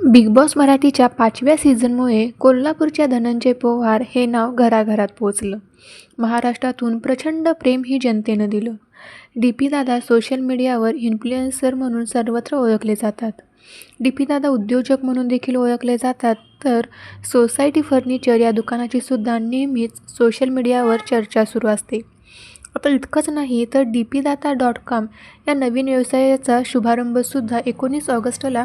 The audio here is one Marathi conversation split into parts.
बिग बॉस मराठीच्या पाचव्या सीझनमुळे कोल्हापूरच्या धनंजय पोवार हे नाव घराघरात पोचलं महाराष्ट्रातून प्रचंड प्रेम ही जनतेनं दिलं. डी पी दादा सोशल मीडियावर इन्फ्लुएन्सर म्हणून सर्वत्र ओळखले जातात. डी पी दादा उद्योजक म्हणून देखील ओळखले जातात तर सोसायटी फर्निचर या दुकानाची सुद्धा नेहमीच सोशल मीडियावर चर्चा सुरू असते. आता इतकंच नाही तर D P Data dot com या नवीन व्यवसायाचा शुभारंभसुद्धा एकोणीस ऑगस्टला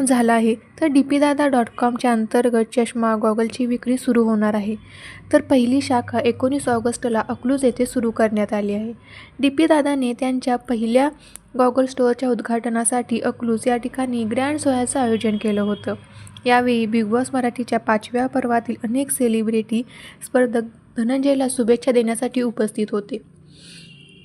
झाला आहे तर डी पी दादा डॉट कॉमच्या अंतर्गत चष्मा गॉगलची विक्री सुरू होणार आहे. तर पहिली शाखा एकोणीस ऑगस्टला अकलूज येथे सुरू करण्यात आली आहे. डी पी दादाने त्यांच्या पहिल्या गॉगल स्टोअरच्या उद्घाटनासाठी अकलूज या ठिकाणी ग्रँड सोहळ्याचं आयोजन केलं होतं. यावेळी बिग बॉस मराठीच्या पाचव्या पर्वातील अनेक सेलिब्रिटी स्पर्धक धनंजयला शुभेच्छा देण्यासाठी उपस्थित होते.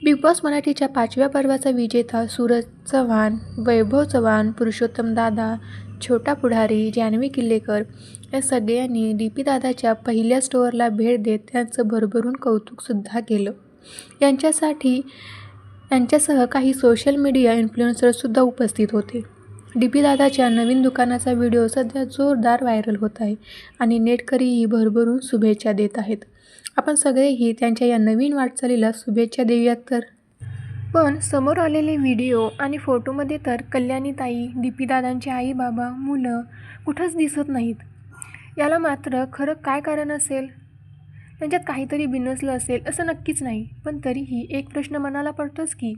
बिग बॉस मराठीच्या पाचव्या पर्वाचा विजेता सूरज चव्हाण वैभव चव्हाण पुरुषोत्तम दादा छोटा पुढारी जान्हवी किल्लेकर या सगळ्यांनी डी पी दादाच्या पहिल्या स्टोअरला भेट देत त्यांचं भरभरून कौतुकसुद्धा केलं. यांच्यासाठी यांच्यासह काही सोशल मीडिया इन्फ्लुएन्सरसुद्धा उपस्थित होते. डी पी दादाच्या नवीन दुकानाचा व्हिडिओ सध्या जोरदार व्हायरल होत आहे आणि नेटकरीही भरभरून शुभेच्छा देत आहेत. आपण सगळेही त्यांच्या या नवीन वाटचालीला शुभेच्छा देऊयात तर. पण समोर आलेले व्हिडिओ आणि फोटोमध्ये तर कल्याणीताई डी आई बाबा मुलं कुठंच दिसत नाहीत. याला मात्र खरं काय कारण असेल? त्यांच्यात काहीतरी बिनसलं असेल असं नक्कीच नाही पण तरीही एक प्रश्न मनाला पडतोच की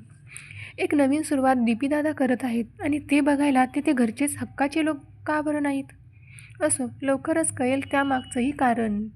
एक नवीन सुरुवात दीपीदादा दादा करत आहेत आणि ते बघायला ते ते घरचेच हक्काचे लोक का बरं नाहीत? असो लवकरच कळेल त्यामागचंही कारण.